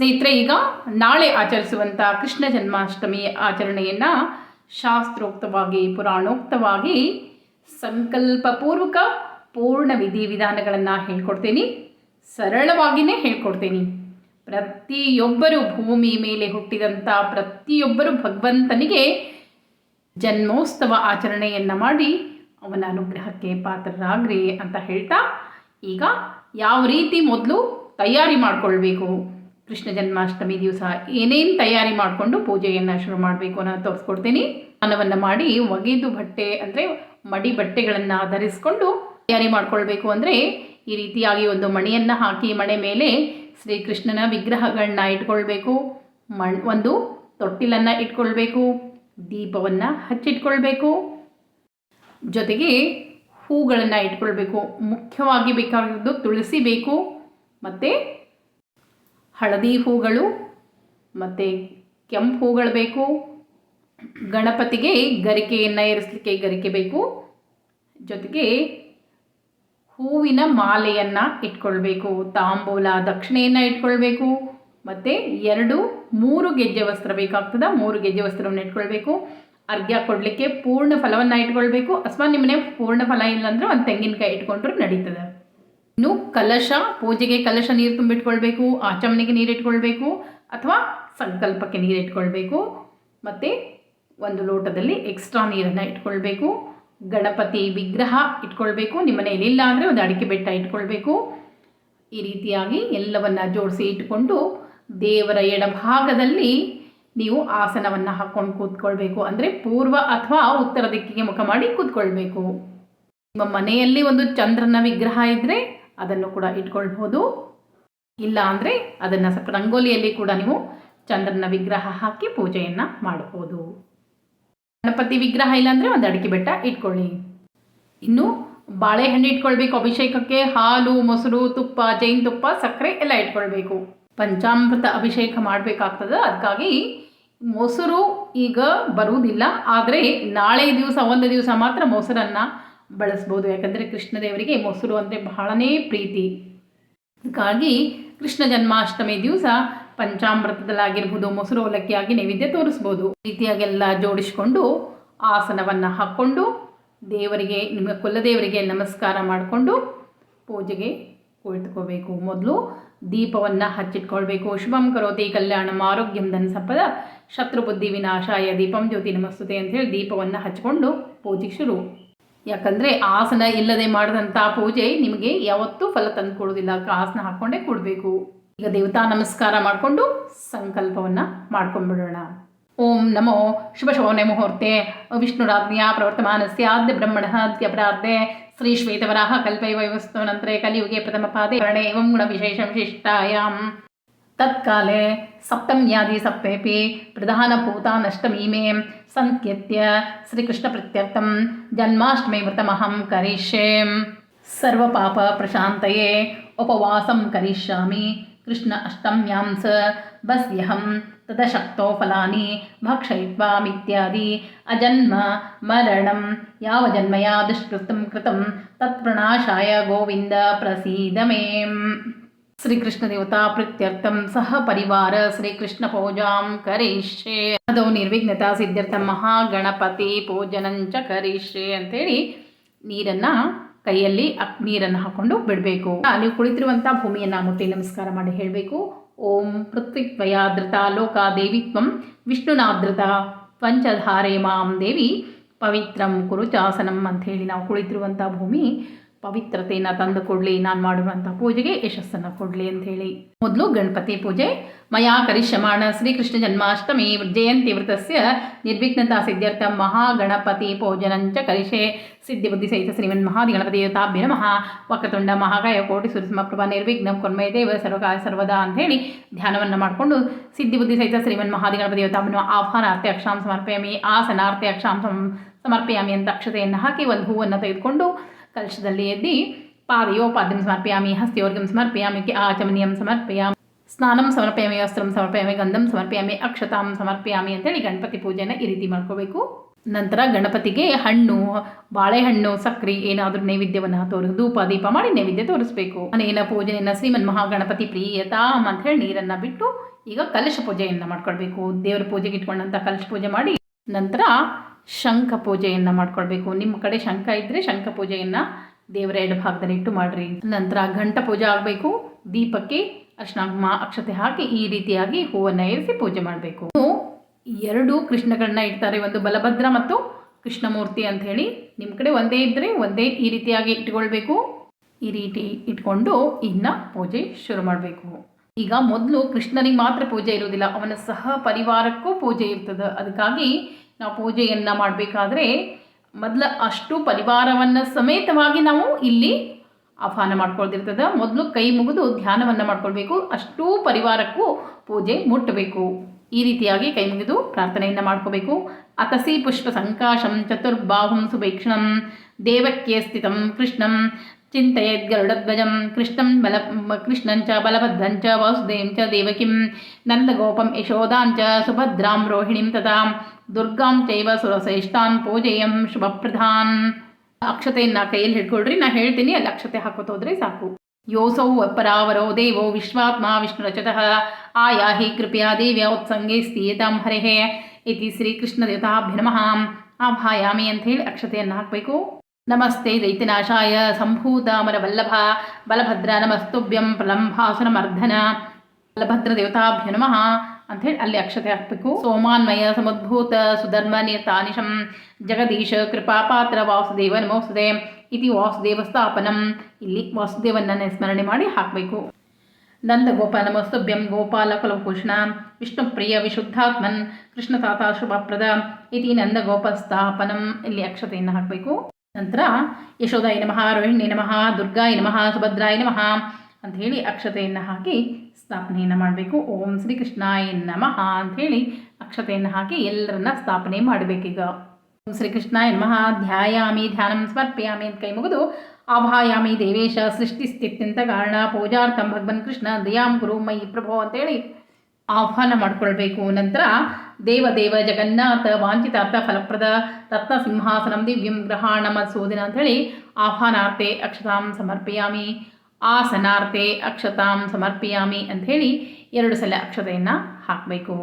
ಸ್ನೇಹಿತರೆ, ಈಗ ನಾಳೆ ಆಚರಿಸುವಂಥ ಕೃಷ್ಣ ಜನ್ಮಾಷ್ಟಮಿ ಆಚರಣೆಯನ್ನು ಶಾಸ್ತ್ರೋಕ್ತವಾಗಿ, ಪುರಾಣೋಕ್ತವಾಗಿ ಸಂಕಲ್ಪಪೂರ್ವಕ ಪೂರ್ಣ ವಿಧಿವಿಧಾನಗಳನ್ನು ಹೇಳ್ಕೊಡ್ತೀನಿ. ಸರಳವಾಗಿಯೇ ಹೇಳ್ಕೊಡ್ತೀನಿ. ಪ್ರತಿಯೊಬ್ಬರು ಭೂಮಿ ಮೇಲೆ ಹುಟ್ಟಿದಂಥ ಪ್ರತಿಯೊಬ್ಬರು ಭಗವಂತನಿಗೆ ಜನ್ಮೋತ್ಸವ ಆಚರಣೆಯನ್ನು ಮಾಡಿ ಅವನ ಅನುಗ್ರಹಕ್ಕೆ ಪಾತ್ರರಾಗ್ರಿ ಅಂತ ಹೇಳ್ತಾ, ಈಗ ಯಾವ ರೀತಿ ಮೊದಲು ತಯಾರಿ ಮಾಡಿಕೊಳ್ಬೇಕು? ಕೃಷ್ಣ ಜನ್ಮಾಷ್ಟಮಿ ದಿವಸ ಏನೇನು ತಯಾರಿ ಮಾಡಿಕೊಂಡು ಪೂಜೆಯನ್ನು ಶುರು ಮಾಡಬೇಕು ಅನ್ನೋದು ತೋರಿಸ್ಕೊಡ್ತೀನಿ. ಸ್ನಾನವನ್ನು ಮಾಡಿ ಒಗೆದು ಬಟ್ಟೆ ಅಂದರೆ ಮಡಿ ಬಟ್ಟೆಗಳನ್ನು ಧರಿಸ್ಕೊಂಡು ತಯಾರಿ ಮಾಡಿಕೊಳ್ಬೇಕು ಅಂದರೆ ಈ ರೀತಿಯಾಗಿ ಒಂದು ಮಣಿಯನ್ನು ಹಾಕಿ ಮಣೆ ಮೇಲೆ ಶ್ರೀಕೃಷ್ಣನ ವಿಗ್ರಹಗಳನ್ನ ಇಟ್ಕೊಳ್ಬೇಕು. ಮಣ್ ಒಂದು ತೊಟ್ಟಿಲನ್ನು ಇಟ್ಕೊಳ್ಬೇಕು. ದೀಪವನ್ನು ಹಚ್ಚಿಟ್ಕೊಳ್ಬೇಕು. ಜೊತೆಗೆ ಹೂಗಳನ್ನು ಇಟ್ಕೊಳ್ಬೇಕು. ಮುಖ್ಯವಾಗಿ ಬೇಕಾಗಿರೋದು ತುಳಸಿ ಬೇಕು. ಮತ್ತು ಹಳದಿ ಹೂಗಳು ಮತ್ತು ಕೆಂಪು ಹೂಗಳು ಬೇಕು. ಗಣಪತಿಗೆ ಗರಿಕೆಯನ್ನು ಏರಿಸಲಿಕ್ಕೆ ಗರಿಕೆ ಬೇಕು. ಜೊತೆಗೆ ಹೂವಿನ ಮಾಲೆಯನ್ನು ಇಟ್ಕೊಳ್ಬೇಕು. ತಾಂಬೂಲ ದಕ್ಷಿಣೆಯನ್ನು ಇಟ್ಕೊಳ್ಬೇಕು. ಮತ್ತು ಎರಡು ಮೂರು ಗೆಜ್ಜೆ ವಸ್ತ್ರ ಬೇಕಾಗ್ತದೆ. ಮೂರು ಗೆಜ್ಜೆ ವಸ್ತ್ರವನ್ನು ಇಟ್ಕೊಳ್ಬೇಕು. ಅರ್ಘ್ಯ ಕೊಡಲಿಕ್ಕೆ ಪೂರ್ಣ ಫಲವನ್ನು ಇಟ್ಕೊಳ್ಬೇಕು. ಅಥವಾ ನಿಮ್ಮನೆ ಪೂರ್ಣ ಫಲ ಇಲ್ಲಾಂದ್ರೆ ಒಂದು ತೆಂಗಿನಕಾಯಿ ಇಟ್ಕೊಂಡ್ರೂ ನಡೀತದೆ. ಇನ್ನು ಕಲಶ, ಪೂಜೆಗೆ ಕಲಶ ನೀರು ತುಂಬಿಟ್ಕೊಳ್ಬೇಕು, ಆಚಮನೆಗೆ ನೀರಿಟ್ಕೊಳ್ಬೇಕು, ಅಥವಾ ಸಂಕಲ್ಪಕ್ಕೆ ನೀರಿಟ್ಕೊಳ್ಬೇಕು, ಮತ್ತು ಒಂದು ಲೋಟದಲ್ಲಿ ಎಕ್ಸ್ಟ್ರಾ ನೀರನ್ನು ಇಟ್ಕೊಳ್ಬೇಕು, ಗಣಪತಿ ವಿಗ್ರಹ ಇಟ್ಕೊಳ್ಬೇಕು, ನಿಮ್ಮ ಮನೆಯಲ್ಲಿ ಇಲ್ಲ ಅಂದರೆ ಒಂದು ಅಡಿಕೆ ಬೆಟ್ಟ ಇಟ್ಕೊಳ್ಬೇಕು. ಈ ರೀತಿಯಾಗಿ ಎಲ್ಲವನ್ನು ಜೋಡಿಸಿ ಇಟ್ಕೊಂಡು ದೇವರ ಎಡಭಾಗದಲ್ಲಿ ನೀವು ಆಸನವನ್ನು ಹಾಕ್ಕೊಂಡು ಕೂತ್ಕೊಳ್ಬೇಕು. ಅಂದರೆ ಪೂರ್ವ ಅಥವಾ ಉತ್ತರ ದಿಕ್ಕಿಗೆ ಮುಖ ಮಾಡಿ ಕೂತ್ಕೊಳ್ಬೇಕು. ನಿಮ್ಮ ಮನೆಯಲ್ಲಿ ಒಂದು ಚಂದ್ರನ ವಿಗ್ರಹ ಇದ್ದರೆ ಅದನ್ನು ಕೂಡ ಇಟ್ಕೊಳ್ಬೋದು. ಇಲ್ಲ ಅಂದರೆ ಅದನ್ನು ಸ್ವಲ್ಪ ರಂಗೋಲಿಯಲ್ಲಿ ಕೂಡ ನೀವು ಚಂದ್ರನ ವಿಗ್ರಹ ಹಾಕಿ ಪೂಜೆಯನ್ನು ಮಾಡ್ಬೋದು. ಗಣಪತಿ ವಿಗ್ರಹ ಇಲ್ಲಾಂದರೆ ಒಂದು ಅಡಿಕೆ ಬೆಟ್ಟ ಇಟ್ಕೊಳ್ಳಿ. ಇನ್ನು ಬಾಳೆಹಣ್ಣು ಇಟ್ಕೊಳ್ಬೇಕು ಅಭಿಷೇಕಕ್ಕೆ. ಹಾಲು, ಮೊಸರು, ತುಪ್ಪ, ಜೈನ್ ತುಪ್ಪ, ಸಕ್ಕರೆ ಎಲ್ಲ ಇಟ್ಕೊಳ್ಬೇಕು. ಪಂಚಾಮೃತ ಅಭಿಷೇಕ ಮಾಡಬೇಕಾಗ್ತದೆ. ಅದಕ್ಕಾಗಿ ಮೊಸರು ಈಗ ಬರುವುದಿಲ್ಲ. ಆದರೆ ನಾಳೆ ದಿವಸ, ಒಂದು ದಿವಸ ಮಾತ್ರ ಮೊಸರನ್ನು ಬಳಸ್ಬೋದು. ಯಾಕಂದರೆ ಕೃಷ್ಣದೇವರಿಗೆ ಮೊಸರು ಅಂದರೆ ಬಹಳನೇ ಪ್ರೀತಿ. ಅದಕ್ಕಾಗಿ ಕೃಷ್ಣ ಜನ್ಮಾಷ್ಟಮಿ ದಿವಸ ಪಂಚಾಮೃತದಲ್ಲಾಗಿರ್ಬೋದು, ಮೊಸರು ಅವಲಕ್ಕಿಯಾಗಿ ನೈವೇದ್ಯ ತೋರಿಸ್ಬೋದು. ರೀತಿಯಾಗೆಲ್ಲ ಜೋಡಿಸ್ಕೊಂಡು ಆಸನವನ್ನು ಹಾಕ್ಕೊಂಡು ದೇವರಿಗೆ, ನಿಮ್ಮ ಕುಲದೇವರಿಗೆ ನಮಸ್ಕಾರ ಮಾಡಿಕೊಂಡು ಪೂಜೆಗೆ ಕುಳಿತುಕೋಬೇಕು. ಮೊದಲು ದೀಪವನ್ನು ಹಚ್ಚಿಟ್ಕೊಳ್ಬೇಕು. ಶುಭಂ ಕರೋತಿ ಕಲ್ಯಾಣಂ ಆರೋಗ್ಯಂ ಧನ ಸಂಪದ ಶತ್ರು ಬುದ್ಧಿ ವಿನಾಶಾಯ ದೀಪಂ ಜ್ಯೋತಿ ನಮಸ್ತುತೆ ಅಂತೇಳಿ ದೀಪವನ್ನು ಹಚ್ಕೊಂಡು ಪೂಜೆಗೆ ಶುರು ಯಾಕಂದರೆ ಆಸನ ಇಲ್ಲದೆ ಮಾಡಿದಂಥ ಪೂಜೆ ನಿಮಗೆ ಯಾವತ್ತೂ ಫಲ ತಂದು ಕೊಡೋದಿಲ್ಲ ಆಸನ ಹಾಕ್ಕೊಂಡೇ ಕೊಡಬೇಕು. ಈಗ ದೇವತಾ ನಮಸ್ಕಾರ ಮಾಡಿಕೊಂಡು ಸಂಕಲ್ಪವನ್ನು ಮಾಡ್ಕೊಂಡ್ಬಿಡೋಣ. ಓಂ ನಮೋ ಶುಭ ಶೋನೆ ಮುಹೂರ್ತೆ. ವಿಷ್ಣುರಾಜ್ಞಾ ಬ್ರಹ್ಮಣಃ ಪ್ರಾರ್ಥೆ ಶ್ರೀ ಶ್ವೇತವರಾಹ ಕಲ್ಪೈ ನಂತರ ಕಲಿಯುಗೆ ಪ್ರಥಮ ಪಾದೆ. ವರ್ಣೆ ಗುಣ ವಿಶೇಷ ತತ್ಕಾಲೆ तत्काले सप्तम्यादि सप्तेऽपि प्रधानभूतानष्टमी में सन्त्यत्य श्रीकृष्णप्रत्यर्थं जन्माष्टमीव्रतमहं करिष्ये। सर्वपापप्रशान्तये उपवासं करिष्यामि। कृष्ण अष्टम्यां स बस्यहं तदशक्तो फलानि भक्षयित्वामित्यादि। अजन्म मरणं यावजन्मया दुष्कृतं कृतं तत्प्रणाशाय गोविन्द प्रसीदमेम् ಶ್ರೀಕೃಷ್ಣ ದೇವತಾ ಪ್ರೀತ್ಯರ್ಥಂ ಸಹ ಪರಿವಾರ ಶ್ರೀಕೃಷ್ಣ ಪೂಜಾಂ ಕರಿಷ್ಯೆ. ಅದು ನಿರ್ವಿಘ್ನತಾ ಸಿದ್ಧಾರ್ಥ ಮಹಾಗಣಪತಿ ಪೂಜನಂಚ ಕರಿಷ್ಯೆ ಅಂತೇಳಿ ನೀರನ್ನು ಕೈಯಲ್ಲಿ ನೀರನ್ನು ಹಾಕೊಂಡು ಬಿಡಬೇಕು. ನೀವು ಕುಳಿತಿರುವಂಥ ಭೂಮಿಯನ್ನು ಮುಟ್ಟಿ ನಮಸ್ಕಾರ ಮಾಡಿ ಹೇಳಬೇಕು. ಓಂ ಪೃಥ್ವಿತ್ವಯಾದೃತ ಲೋಕ ದೇವಿತ್ವಂ ವಿಷ್ಣುನಾದೃತ ಪಂಚಧಾರೆ ಮಾಂ ದೇವಿ ಪವಿತ್ರಂ ಕುರುಚಾಸನಂ ಅಂಥೇಳಿ ನಾವು ಕುಳಿತಿರುವಂಥ ಭೂಮಿ ಪವಿತ್ರತೆಯನ್ನು ತಂದು ಕೊಡಲಿ, ನಾನು ಮಾಡಿರುವಂಥ ಪೂಜೆಗೆ ಯಶಸ್ಸನ್ನು ಕೊಡಲಿ ಅಂಥೇಳಿ ಮೊದಲು ಗಣಪತಿ ಪೂಜೆ, ಮಯಾ ಕರಿಷ್ಯಮಾಣ, ಶ್ರೀಕೃಷ್ಣ ಜನ್ಮಾಷ್ಟಮಿ, ಜಯಂತಿ ವೃತಸ್ಯ ನಿರ್ವಿಘ್ನತಾ ಸಿದ್ಧಾರ್ಥ ಮಹಾಗಣಪತಿ ಪೂಜನಂಚ ಕರಿಷೆ ಸಿದ್ಧಿಬುದ್ಧಿ ಸಹಿತ ಶ್ರೀಮನ್ ಮಹಾದಿಗಣಪತಿ ದೇವತಾಭ್ಯ ನಮಃ. ವಕ್ರತುಂಡ ಮಹಾಕಾಯ ಕೋಟಿ ಸೂರ್ಯಸಮಪ್ರಭಾ ನಿರ್ವಿಘ್ನ ಕೊನ್ಮಯ ದೇವ ಸರ್ವಕಾಯ ಸರ್ವದಾ ಅಂಥೇಳಿ ಧ್ಯಾನವನ್ನು ಮಾಡಿಕೊಂಡು ಸಿದ್ಧಿಬುದ್ಧಿ ಸಹಿತ ಶ್ರೀಮನ್ ಮಹಾದಿಗಣಪತಿ ದೇವತಾಭ್ಯ ಆಹ್ವಾನಾರ್ಥಿ ಅಕ್ಷಾಂ ಸಮರ್ಪಯಾಮಿ ಆಸನಾರ್ಥಿ ಅಕ್ಷಾಂ ಸಮರ್ಪಯಾಮಿ ಅಂತ ಅಕ್ಷತೆಯನ್ನು ಹಾಕಿ ಒಂದು ಹೂವನ್ನು ತೆಗೆದುಕೊಂಡು ಕಲಶದಲ್ಲಿ ಎದ್ದಿ ಪಾದಯೋಪಾದ್ಯಂ ಸಮರ್ಪಯಾಮಿ, ಹಸ್ತಿಯೋರ್ಗಂ ಸಮರ್ಪಯಾಮಿ ಆಚಮನೀಯಂ ಸಮರ್ಪಯಾಮಿ, ಸ್ನಾನಂ ಸಮರ್ಪಯಾಮಿ, ವಸ್ತ್ರಂ ಸಮರ್ಪಯಾಮಿ, ಗಂಧಂ ಸಮರ್ಪಯಾಮಿ, ಅಕ್ಷತಾಂ ಸಮರ್ಪಯಾಮಿ ಅಂತೇಳಿ ಗಣಪತಿ ಪೂಜೆನ ಈ ರೀತಿ ಮಾಡ್ಕೋಬೇಕು. ನಂತರ ಗಣಪತಿಗೆ ಹಣ್ಣು, ಬಾಳೆಹಣ್ಣು ಸಕ್ಕರೆ ಏನಾದರೂ ನೈವೇದ್ಯವನ್ನು ತೋರಿ ಧೂಪ, ದೀಪ ಮಾಡಿ ನೈವೇದ್ಯ ತೋರಿಸ್ಬೇಕು. ಅನೇನ ಪೂಜೆಯನ್ನು ಶ್ರೀಮನ್ ಮಹಾಗಣಪತಿ ಪ್ರಿಯತಾಮ್ ಅಂತ ಹೇಳಿ ನೀರನ್ನು ಬಿಟ್ಟು ಈಗ ಕಲಶ ಪೂಜೆಯನ್ನು ಮಾಡ್ಕೊಳ್ಬೇಕು. ದೇವರ ಪೂಜೆಗೆ ಇಟ್ಕೊಂಡಂಥ ಕಲಶ ಪೂಜೆ ಮಾಡಿ ನಂತರ ಶಂಖ ಪೂಜೆಯನ್ನು ಮಾಡ್ಕೊಳ್ಬೇಕು. ನಿಮ್ಮ ಕಡೆ ಶಂಖ ಇದ್ದರೆ ಶಂಖ ಪೂಜೆಯನ್ನು ದೇವರ ಎರಡು ಭಾಗದಲ್ಲಿ ಇಟ್ಟು ಮಾಡ್ರಿ. ನಂತರ ಘಂಟ ಪೂಜೆ ಆಗಬೇಕು. ದೀಪಕ್ಕೆ ಅರ್ಶನಾಗ್ಮ ಅಕ್ಷತೆ ಹಾಕಿ ಈ ರೀತಿಯಾಗಿ ಹೂವನ್ನು ಏರಿಸಿ ಪೂಜೆ ಮಾಡಬೇಕು. ಎರಡು ಕೃಷ್ಣಗಳನ್ನ ಇಡ್ತಾರೆ. ಒಂದು ಬಲಭದ್ರ ಮತ್ತು ಕೃಷ್ಣಮೂರ್ತಿ ಅಂತ ಹೇಳಿ. ನಿಮ್ಮ ಕಡೆ ಒಂದೇ ಇದ್ದರೆ ಒಂದೇ ಈ ರೀತಿಯಾಗಿ ಇಟ್ಕೊಳ್ಬೇಕು. ಈ ರೀತಿ ಇಟ್ಕೊಂಡು ಇನ್ನು ಪೂಜೆ ಶುರು ಮಾಡಬೇಕು. ಈಗ ಮೊದಲು ಕೃಷ್ಣನಿಗೆ ಮಾತ್ರ ಪೂಜೆ ಇರುವುದಿಲ್ಲ. ಅವನ ಸಹ ಪರಿವಾರಕ್ಕೂ ಪೂಜೆ ಇರ್ತದೆ. ಅದಕ್ಕಾಗಿ ನಾವು ಪೂಜೆಯನ್ನು ಮಾಡಬೇಕಾದ್ರೆ ಮೊದಲ ಅಷ್ಟು ಪರಿವಾರವನ್ನು ಸಮೇತವಾಗಿ ನಾವು ಇಲ್ಲಿ ಆಹ್ವಾನ ಮಾಡ್ಕೊಳ್ತಿರ್ತದೆ. ಮೊದಲು ಕೈ ಮುಗಿದು ಧ್ಯಾನವನ್ನು ಮಾಡ್ಕೊಳ್ಬೇಕು. ಅಷ್ಟೂ ಪರಿವಾರಕ್ಕೂ ಪೂಜೆ ಮುಟ್ಟಬೇಕು. ಈ ರೀತಿಯಾಗಿ ಕೈ ಮುಗಿದು ಪ್ರಾರ್ಥನೆಯನ್ನು ಮಾಡ್ಕೋಬೇಕು. ಅತಸಿ ಪುಷ್ಪ ಸಂಕಾಶಂ ಚತುರ್ಬಾಹುಂ ಸುಭೀಕ್ಷಣಂ ದೇವಕ್ಕೆ ಸ್ಥಿತಂ ಕೃಷ್ಣಂ ಚಿಂತೆಯದ್ ಗರುಡಧ್ವಜಂ ಕೃಷ್ಣಂ ಬಲ ಕೃಷ್ಣಂಚ ಬಲಭದ್ರಂಚ ವಾಸುದೇವಂ ಚ ದೇವಕಿಂ ನಂದಗೋಪಂ ಯಶೋದಾಂಚ ಸುಭದ್ರಾಂ ರೋಹಿಣಿಂ ತಥಾ ದುರ್ಗಾಂ ಚೈವ ಸುರಶ್ರೇಷ್ಠಾನ್ ಪೂಜೆಯಂ ಶುಭಪ್ರಧಾನ್ ಅಕ್ಷತೆಯನ್ನು ಕೈಯಲ್ಲಿ ಹಿಡ್ಕೊಳ್ರಿ ನಾ ಹೇಳ್ತೀನಿ ಅಲ್ಲಿ ಅಕ್ಷತೆ ಹಾಕೋತೋದ್ರೆ ಸಾಕು ಯೋಸೌ ಪರಾವರೋ ದೇವೋ ವಿಶ್ವಾತ್ಮ ವಿಷ್ಣುರಚತಃ ಆಯಾಹಿ ಕೃಪಯಾ ದೇವ್ಯ ಉತ್ಸಂಗೆ ಸ್ಥೀಯತಾಂ ಹರೆಃ ಇತಿ ಶ್ರೀಕೃಷ್ಣ ದೇವತಾಭ್ಯ ನಮಃ ಆಭಾಯಾಮಿ ಅಂತ ಹೇಳಿ ಅಕ್ಷತೆಯನ್ನು ಹಾಕಬೇಕು ನಮಸ್ತೆ ದೈತ್ಯನಾಶಾಯ ಸಂಭೂತ ವಲ್ಲಭ ಬಲಭದ್ರ ನಮಸ್ತುಭ್ಯಂ ಪ್ರಲಂಭಾಸುರಮರ್ಧನ ಬಲಭದ್ರ ದೇವತಾಭ್ಯ ನಮಃ ಅಂಥೇಳಿ ಅಲ್ಲಿ ಅಕ್ಷತೆ ಹಾಕಬೇಕು ಸೋಮಾನ್ಮಯ ಸಮದ್ಭೂತ ಸುಧರ್ಮ ನಿಯತಾನಿಶಂ ಜಗದೀಶ ಕೃಪಾಪಾತ್ರ ವಾಸುದೇವ ನಮೋಸುದೆ ಇತಿ ವಾಸುದೇವ ಸ್ಥಾಪನಂ. ಇಲ್ಲಿ ವಾಸುದೇವನ್ನ ಸ್ಮರಣೆ ಮಾಡಿ ಹಾಕಬೇಕು. ನಂದ ಗೋಪ ನಮಸ್ತುಭ್ಯಂ ಗೋಪಾಲ ಕುಲಭೂಷಣ ವಿಷ್ಣುಪ್ರಿಯ ವಿಶುದ್ಧಾತ್ಮನ್ ಕೃಷ್ಣ ತಾತ ಶುಭಪ್ರದ ಇತಿ ನಂದಗೋಪ ಸ್ಥಾಪನಂ. ಇಲ್ಲಿ ಅಕ್ಷತೆಯನ್ನು ಹಾಕಬೇಕು. ನಂತರ ಯಶೋದಾಯ ನಮಃ ರೋಹಿಣಿ ನಮಃ, ದುರ್ಗಾಯ ನಮಃ, ಸುಭದ್ರಾಯ ನಮಃ ಅಂತ ಹೇಳಿ ಅಕ್ಷತೆಯನ್ನು ಹಾಕಿ ಸ್ಥಾಪನೆಯನ್ನು ಮಾಡಬೇಕು. ಓಂ ಶ್ರೀ ಕೃಷ್ಣಾಯ ನಮಃ ಹೇಳಿ ಅಕ್ಷತೆಯನ್ನು ಹಾಕಿ ಎಲ್ಲರನ್ನ ಸ್ಥಾಪನೆ ಮಾಡಬೇಕೀಗ. ಓಂ ಶ್ರೀ ಕೃಷ್ಣಾಯ ನಮಃ, ಧ್ಯಾಯಾಮಿ, ಧ್ಯಾನಂ ಸಮರ್ಪಯಾಮಿ ಅಂತ ಕೈ ಮುಗಿದು ಆಭಾಯಾಮಿ ದೇವೇಶ ಸೃಷ್ಟಿ ಸ್ಥಿತ್ಯಂತ ಕಾರಣ ಪೂಜಾರ್ಥಂ ಭಗವನ್ ಕೃಷ್ಣ ದಯಾಂ ಗುರು ಮೈ ಪ್ರಭೋ ಅಂತೇಳಿ ಆಹ್ವಾನ ಮಾಡಿಕೊಳ್ಬೇಕು. ನಂತರ ದೇವದೇವ ಜಗನ್ನಾಥ ವಾಂಚಿತಾರ್ಥ ಫಲಪ್ರದ ರತ್ನ ಸಿಂಹಾಸನಂ ದಿವ್ಯಂ ಗ್ರಹಾಣ ಮತ್ಸೋದಿನ ಅಂಥೇಳಿ ಆಹ್ವಾನಾರ್ಥೆ ಅಕ್ಷತಾಂ ಸಮರ್ಪಯಾಮಿ. ಆಸನಾರ್ಥೆ ಅಕ್ಷತಾಂ ಸಮರ್ಪಯಾಮಿ ಅಂಥೇಳಿ ಎರಡು ಸಲ ಅಕ್ಷತೆಯನ್ನು ಹಾಕಬೇಕು.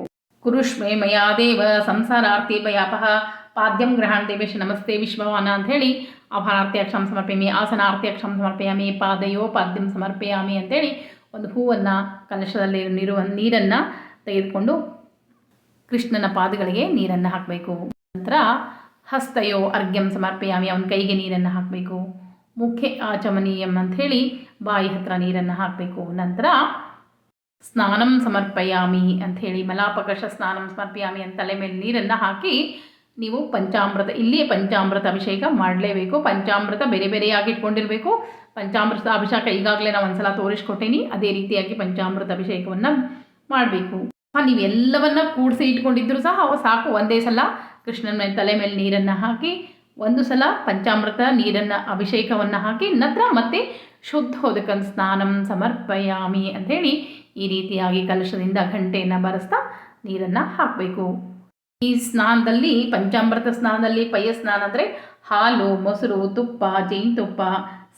ಕುರುಷ್ಮೇ ಮಯಾ ದೇವ ಸಂಸಾರಾರ್ಥಿ ಭಯಾಪಹ ಪಾದ್ಯಂ ಗ್ರಹಣ ದೇವೇಶ ನಮಸ್ತೆ ವಿಶ್ವವಾನ ಅಂಥೇಳಿ ಆಹ್ವಾನಾರ್ಥಿ ಅಕ್ಷಂ ಸಮರ್ಪಯಾಮಿ ಆಸನಾರ್ಥಿ ಅಕ್ಷಂ ಸಮರ್ಪಯಾಮಿ, ಪಾದಯೋ ಪಾದ್ಯಂ ಸಮರ್ಪಯಾಮಿ ಅಂಥೇಳಿ ಒಂದು ಹೂವನ್ನು ಕಲಶದಲ್ಲಿ ನೀರುವ ನೀರನ್ನು ತೆಗೆದುಕೊಂಡು ಕೃಷ್ಣನ ಪಾದಗಳಿಗೆ ನೀರನ್ನು ಹಾಕಬೇಕು. ನಂತರ ಹಸ್ತಯೋ ಅರ್ಘ್ಯಂ ಸಮರ್ಪಯಾಮಿ, ಅವನ ಕೈಗೆ ನೀರನ್ನು ಹಾಕಬೇಕು. ಮುಖ್ಯ ಆಚಮನೀಯಂ ಅಂಥೇಳಿ ಬಾಯಿ ಹತ್ರ ನೀರನ್ನು ಹಾಕಬೇಕು. ನಂತರ ಸ್ನಾನಂ ಸಮರ್ಪಯಾಮಿ ಅಂಥೇಳಿ ಮಲಾಪಕಶ ಸ್ನಾನಂ ಸಮರ್ಪಯಾಮಿ ಅಂತ ತಲೆ ಮೇಲೆ ನೀರನ್ನು ಹಾಕಿ ನೀವು ಪಂಚಾಮೃತ, ಇಲ್ಲಿಯೇ ಪಂಚಾಮೃತ ಅಭಿಷೇಕ ಮಾಡಲೇಬೇಕು. ಪಂಚಾಮೃತ ಬೇರೆ ಬೇರೆಯಾಗಿ ಇಟ್ಕೊಂಡಿರಬೇಕು. ಪಂಚಾಮೃತ ಅಭಿಷೇಕ ಈಗಾಗಲೇ ನಾವು ಒಂದ್ಸಲ ತೋರಿಸ್ಕೊಟ್ಟೀನಿ. ಅದೇ ರೀತಿಯಾಗಿ ಪಂಚಾಮೃತ ಅಭಿಷೇಕವನ್ನು ಮಾಡಬೇಕು. ನೀವೆಲ್ಲವನ್ನ ಕೂಡಿಸಿ ಇಟ್ಕೊಂಡಿದ್ರು ಸಹ ಸಾಕು. ಒಂದೇ ಸಲ ಕೃಷ್ಣನ ತಲೆ ಮೇಲೆ ನೀರನ್ನು ಹಾಕಿ, ಒಂದು ಸಲ ಪಂಚಾಮೃತ ನೀರನ್ನು ಅಭಿಷೇಕವನ್ನು ಹಾಕಿ, ನಂತರ ಮತ್ತೆ ಶುದ್ಧೋದಕನ್ ಸ್ನಾನಂ ಸಮರ್ಪಯಾಮಿ ಅಂಥೇಳಿ ಈ ರೀತಿಯಾಗಿ ಕಲಶದಿಂದ ಗಂಟೆಯನ್ನು ಬರೆಸ್ತಾ ನೀರನ್ನು ಹಾಕಬೇಕು. ಈ ಸ್ನಾನದಲ್ಲಿ, ಪಂಚಾಮೃತ ಸ್ನಾನದಲ್ಲಿ ಪಯ್ಯ ಸ್ನಾನ ಅಂದರೆ ಹಾಲು, ಮೊಸರು, ತುಪ್ಪ, ಜೇನುತುಪ್ಪ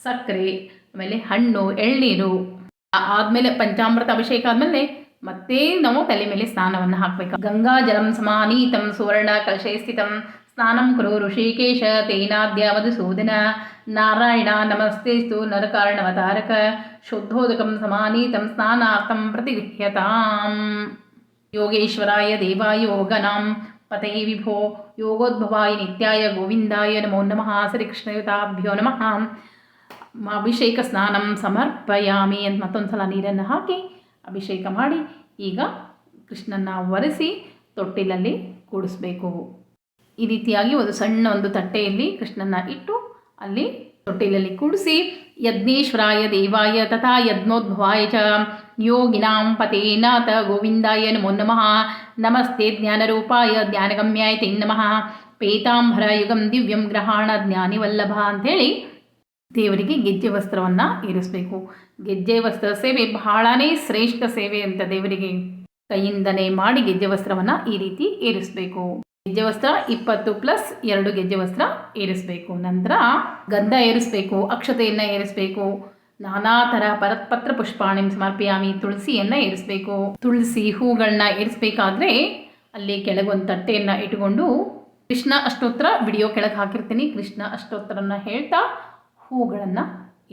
ಸಕ್ಕರೆ, ಆಮೇಲೆ ಹಣ್ಣು, ಎಳ್ನೀರು ಆದಮೇಲೆ ಪಂಚಾಮೃತ ಅಭಿಷೇಕ ಆದಮೇಲೆ ಮತ್ತೆ ನಾವು ತಲೆ ಮೇಲೆ ಸ್ನಾನವನ್ನು ಹಾಕಬೇಕು. ಗಂಗಾ ಜಲಂ ಸಮಾನೀತಂ ಸುವರ್ಣ ಕಲಶೇ ಸ್ಥಿತಂ. ಸ್ನಾನಂ ಕುರು ಋಷಿಕೇಶ ತೇನಾದ್ಯ ಮಧುಸೂದನ ನಾರಾಯಣ ನಮಸ್ತೆಸ್ತು ನರಕಾರಣವತಾರಕ. ಶುದ್ಧೋದಕಂ ಸಮಾನೀತಂ ಸ್ನಾನಾರ್ಥಂ ಪ್ರತಿಗೃಹ್ಯತಾಂ. ಯೋಗೇಶ್ವರಾಯ ದೇವಾಯ ಯೋಗನಾಂ. ಪತೇ ವಿಭೋ ಯೋಗೋದ್ಭವಾಯ ನಿತ್ಯಾಯ ಗೋವಿಂದಾಯ ನಮೋ ನಮಃ. ಶ್ರೀಕೃಷ್ಣಯುತಾಭ್ಯೋ ನಮಃ. ಅಭಿಷೇಕ ಸ್ನಾನಂ ಸಮರ್ಪಯಾಮಿ ಅಂತ ಮತ್ತೊಂದು ಸಲ ನೀರನ್ನು ಹಾಕಿ ಅಭಿಷೇಕ ಮಾಡಿ ಈಗ ಕೃಷ್ಣನ ಒರೆಸಿ ತೊಟ್ಟಿಲಲ್ಲಿ ಕೂಡಿಸ್ಬೇಕು. ಈ ರೀತಿಯಾಗಿ ಒಂದು ಸಣ್ಣ ಒಂದು ತಟ್ಟೆಯಲ್ಲಿ ಕೃಷ್ಣನ ಇಟ್ಟು ಅಲ್ಲಿ ತೊಟ್ಟಿಲಲ್ಲಿ ಕೂಡಿಸಿ, ಯಜ್ಞೇಶ್ವರಾಯ ದೇವಾಯ ತಥಾ ಯಜ್ಞೋದ್ಭವಾಯ ಚ ಯೋಗಿನಾಂ ಪತೇನಾಥ ಗೋವಿಂದಾಯ ನಮೋ ನಮಃ. ನಮಸ್ತೆ ಜ್ಞಾನರೂಪಾಯ ಜ್ಞಾನಗಮ್ಯಾಯ ತೇ ನಮಃ. ಪೇತಾಂಬರ ಯುಗಂ ದಿವ್ಯಂ ಗ್ರಹಾಣ ಜ್ಞಾನಿವಲ್ಲಭ ಅಂಥೇಳಿ ದೇವರಿಗೆ ಗೆಜ್ಜೆ ವಸ್ತ್ರವನ್ನು ಇರಿಸಬೇಕು. ಗೆಜ್ಜೆ ವಸ್ತ್ರ ಸೇವೆ ಬಹಳನೇ ಶ್ರೇಷ್ಠ ಸೇವೆ ಅಂತ ದೇವರಿಗೆ ಕೈಯಿಂದನೇ ಮಾಡಿ ಗೆಜ್ಜೆ ವಸ್ತ್ರವನ್ನು ಈ ರೀತಿ ಏರಿಸಬೇಕು ಗೆಜ್ಜೆ ವಸ್ತ್ರ ಇಪ್ಪತ್ತು ಪ್ಲಸ್ ಎರಡು ಗೆಜ್ಜೆ ವಸ್ತ್ರ ಏರಿಸಬೇಕು ನಂತರ ಗಂಧ ಏರಿಸಬೇಕು, ಅಕ್ಷತೆಯನ್ನು ಏರಿಸಬೇಕು. ನಾನಾ ಥರ ಪರತ್ಪತ್ರ ಪುಷ್ಪಾಣಿ ಸಮರ್ಪಿಯಾಮಿ ತುಳಸಿಯನ್ನು ಏರಿಸಬೇಕು. ತುಳಸಿ ಹೂಗಳನ್ನ ಏರಿಸಬೇಕಾದ್ರೆ ಅಲ್ಲಿ ಕೆಳಗೊಂದು ತಟ್ಟೆಯನ್ನು ಇಟ್ಕೊಂಡು ಕೃಷ್ಣ ಅಷ್ಟೋತ್ತರ ವಿಡಿಯೋ ಕೆಳಗೆ ಹಾಕಿರ್ತೀನಿ. ಕೃಷ್ಣ ಅಷ್ಟೋತ್ತರನ್ನು ಹೇಳ್ತಾ ಹೂಗಳನ್ನು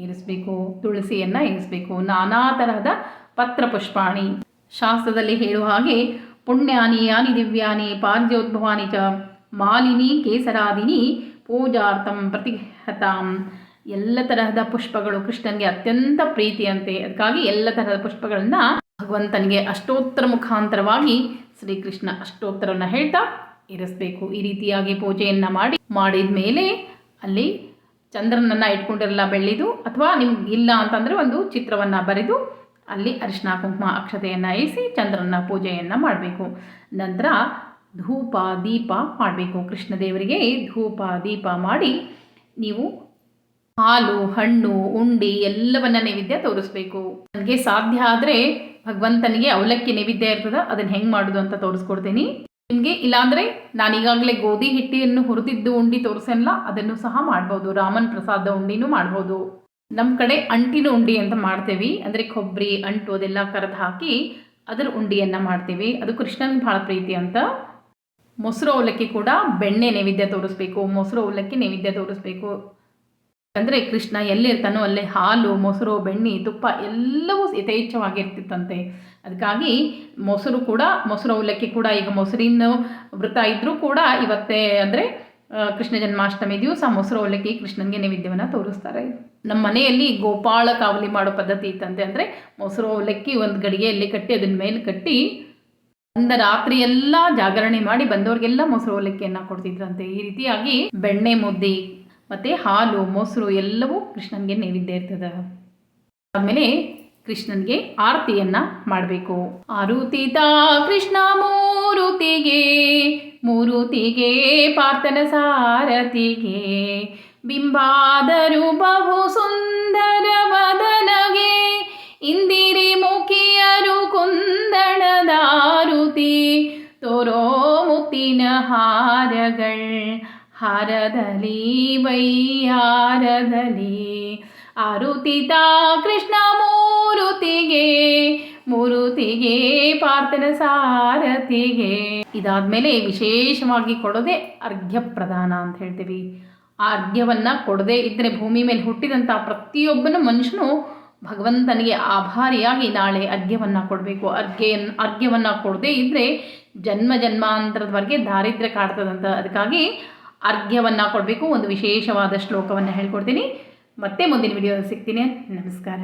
ಇರಿಸಬೇಕು, ತುಳಸಿಯನ್ನು ಇರಿಸಬೇಕು. ನಾನಾ ತರಹದ ಪತ್ರ ಪುಷ್ಪಾಣಿ ಶಾಸ್ತ್ರದಲ್ಲಿ ಹೇಳುವ ಹಾಗೆ ಪುಣ್ಯಾನಿ ಯಾನಿ ದಿವ್ಯಾನಿ ಪಾರ್ಜ್ಯೋದ್ಭವಾನಿ ಚ ಮಾಲಿನಿ ಕೇಸರಾದಿನಿ ಪೂಜಾರ್ಥಂ ಪ್ರತಿಹತಾಂ ಎಲ್ಲ ತರಹದ ಪುಷ್ಪಗಳು ಕೃಷ್ಣನಿಗೆ ಅತ್ಯಂತ ಪ್ರೀತಿಯಂತೆ. ಅದಕ್ಕಾಗಿ ಎಲ್ಲ ತರಹದ ಪುಷ್ಪಗಳನ್ನು ಭಗವಂತನಿಗೆ ಅಷ್ಟೋತ್ತರ ಮುಖಾಂತರವಾಗಿ ಶ್ರೀಕೃಷ್ಣ ಅಷ್ಟೋತ್ತರವನ್ನು ಹೇಳ್ತಾ ಇರಿಸಬೇಕು. ಈ ರೀತಿಯಾಗಿ ಪೂಜೆಯನ್ನು ಮಾಡಿ ಮಾಡಿದ ಮೇಲೆ ಅಲ್ಲಿ ಚಂದ್ರನನ್ನು ಇಟ್ಕೊಂಡಿರಲ್ಲ ಬೆಳ್ಳಿದು, ಅಥವಾ ನಿಮ್ಗೆ ಇಲ್ಲ ಅಂತಂದರೆ ಒಂದು ಚಿತ್ರವನ್ನು ಬರೆದು ಅಲ್ಲಿ ಅರಿಶಿನ ಕುಂಕುಮ ಅಕ್ಷತೆಯನ್ನು ಇರಿಸಿ ಚಂದ್ರನ ಪೂಜೆಯನ್ನು ಮಾಡಬೇಕು. ನಂತರ ಧೂಪ, ದೀಪ ಮಾಡಬೇಕು. ಕೃಷ್ಣ ದೇವರಿಗೆ ಧೂಪ, ದೀಪ ಮಾಡಿ ನೀವು ಹಾಲು, ಹಣ್ಣು, ಉಂಡಿ ಎಲ್ಲವನ್ನ ನೈವೇದ್ಯ ತೋರಿಸ್ಬೇಕು. ನನಗೆ ಸಾಧ್ಯ ಆದರೆ ಭಗವಂತನಿಗೆ ಅವಲಕ್ಕಿ ನೈವೇದ್ಯ ಇರ್ತದ, ಅದನ್ನು ಹೆಂಗೆ ಮಾಡೋದು ಅಂತ ತೋರಿಸ್ಕೊಡ್ತೀನಿ. ನಿಮಗೆ, ಇಲ್ಲಾಂದರೆ ನಾನು ಈಗಾಗಲೇ ಗೋಧಿ ಹಿಟ್ಟಿಯನ್ನು ಹುರಿದಿದ್ದು ಉಂಡಿ ತೋರಿಸಲ್ಲ ಅದನ್ನು ಸಹ ಮಾಡ್ಬೋದು. ರಾಮನ್ ಪ್ರಸಾದ ಉಂಡಿನೂ ಮಾಡ್ಬೋದು. ನಮ್ಮ ಕಡೆ ಅಂಟಿನ ಉಂಡಿ ಅಂತ ಮಾಡ್ತೇವೆ. ಅಂದರೆ ಕೊಬ್ಬರಿ ಅಂಟು ಅದೆಲ್ಲ ಕರೆದು ಹಾಕಿ ಅದರ ಉಂಡಿಯನ್ನು ಮಾಡ್ತೀವಿ. ಅದು ಕೃಷ್ಣನಿಗೆ ಭಾಳ ಪ್ರೀತಿ ಅಂತ. ಮೊಸರು ಅವಲಕ್ಕಿ ಕೂಡ ಬೆಣ್ಣೆ ನೈವೇದ್ಯ ತೋರಿಸ್ಬೇಕು. ಮೊಸರು ಅವಲಕ್ಕಿ ನೈವೇದ್ಯ ತೋರಿಸ್ಬೇಕು. ಅಂದರೆ ಕೃಷ್ಣ ಎಲ್ಲಿರ್ತಾನೋ ಅಲ್ಲಿ ಹಾಲು, ಮೊಸರು, ಬೆಣ್ಣೆ, ತುಪ್ಪ ಎಲ್ಲವೂ ಯಥೇಚ್ಛವಾಗಿರ್ತಿತ್ತಂತೆ. ಅದಕ್ಕಾಗಿ ಮೊಸರು ಕೂಡ, ಮೊಸರು ಅವಲಕ್ಕಿ ಕೂಡ, ಈಗ ಮೊಸರಿನ ವೃತ ಇದ್ದರೂ ಕೂಡ ಇವತ್ತೇ ಅಂದರೆ ಕೃಷ್ಣ ಜನ್ಮಾಷ್ಟಮಿ ದಿವಸ ಮೊಸರು ಅವಲಕ್ಕಿ ಕೃಷ್ಣನಿಗೆ ನೈವೇದ್ಯವನ್ನು ತೋರಿಸ್ತಾರೆ. ನಮ್ಮ ಮನೆಯಲ್ಲಿ ಗೋಪಾಳ ಕಾವಲಿ ಮಾಡೋ ಪದ್ಧತಿ ಇತ್ತಂತೆ ಅಂದರೆ, ಮೊಸರು ಅವಲಕ್ಕಿ ಒಂದು ಗಡಿಗೆಯಲ್ಲಿ ಕಟ್ಟಿ ಅದನ್ನ ಮೇಲೆ ಕಟ್ಟಿ ಅಂದ ರಾತ್ರಿ ಎಲ್ಲ ಜಾಗರಣೆ ಮಾಡಿ ಬಂದವ್ರಿಗೆಲ್ಲ ಮೊಸರು ಅವಲಕ್ಕಿಯನ್ನು ಕೊಡ್ತಿದ್ರಂತೆ. ಈ ರೀತಿಯಾಗಿ ಬೆಣ್ಣೆ ಮುದ್ದೆ ಮತ್ತು ಹಾಲು, ಮೊಸರು ಎಲ್ಲವೂ ಕೃಷ್ಣನಿಗೆ ನೈವೇದ್ಯ ಇರ್ತದೆ. ಆಮೇಲೆ ಕೃಷ್ಣನಿಗೆ ಆರತಿಯನ್ನು ಮಾಡಬೇಕು. ಆರುತಿತ ಕೃಷ್ಣ ಮೂರುತಿಗೆ ಮೂರುತಿಗೆ ಪಾರ್ಥನ ಸಾರತಿಗೆ ಬಿಂಬಾದರು ಬಹು ಸುಂದರ ವದನಗೆ ಹಾರದಲಿ ಆರುತಿತ ಕೃಷ್ಣ ಮೂರುತಿಗೆ ಮೂರುತಿಗೆ ಪಾರ್ಥನ ಸಾರತಿಗೆ. ಇದಾದ್ಮೇಲೆ ವಿಶೇಷವಾಗಿ ಕೊಡೋದೆ ಅರ್ಘ್ಯ ಪ್ರದಾನ ಅಂತ ಹೇಳ್ತೀವಿ. ಆ ಅರ್ಘ್ಯವನ್ನು ಕೊಡದೇ ಇದ್ದರೆ ಭೂಮಿ ಮೇಲೆ ಹುಟ್ಟಿದಂಥ ಪ್ರತಿಯೊಬ್ಬನ ಮನುಷ್ಯನು ಭಗವಂತನಿಗೆ ಆಭಾರಿಯಾಗಿ ನಾಳೆ ಅರ್ಘ್ಯವನ್ನು ಕೊಡಬೇಕು. ಅರ್ಘ್ಯ, ಅರ್ಘ್ಯವನ್ನು ಕೊಡದೇ ಇದ್ದರೆ ಜನ್ಮ ಜನ್ಮಾಂತರದವರೆಗೆ ದಾರಿದ್ರ್ಯ ಕಾಡ್ತದಂತ. ಅದಕ್ಕಾಗಿ ಅರ್ಘ್ಯವನ್ನು ಕೊಡಬೇಕು. ಒಂದು ವಿಶೇಷವಾದ ಶ್ಲೋಕವನ್ನು ಹೇಳ್ಕೊಡ್ತೀನಿ. ಮತ್ತೆ ಮುಂದಿನ ವಿಡಿಯೋದಲ್ಲಿ ಸಿಗ್ತೀನಿ. ನಮಸ್ಕಾರ.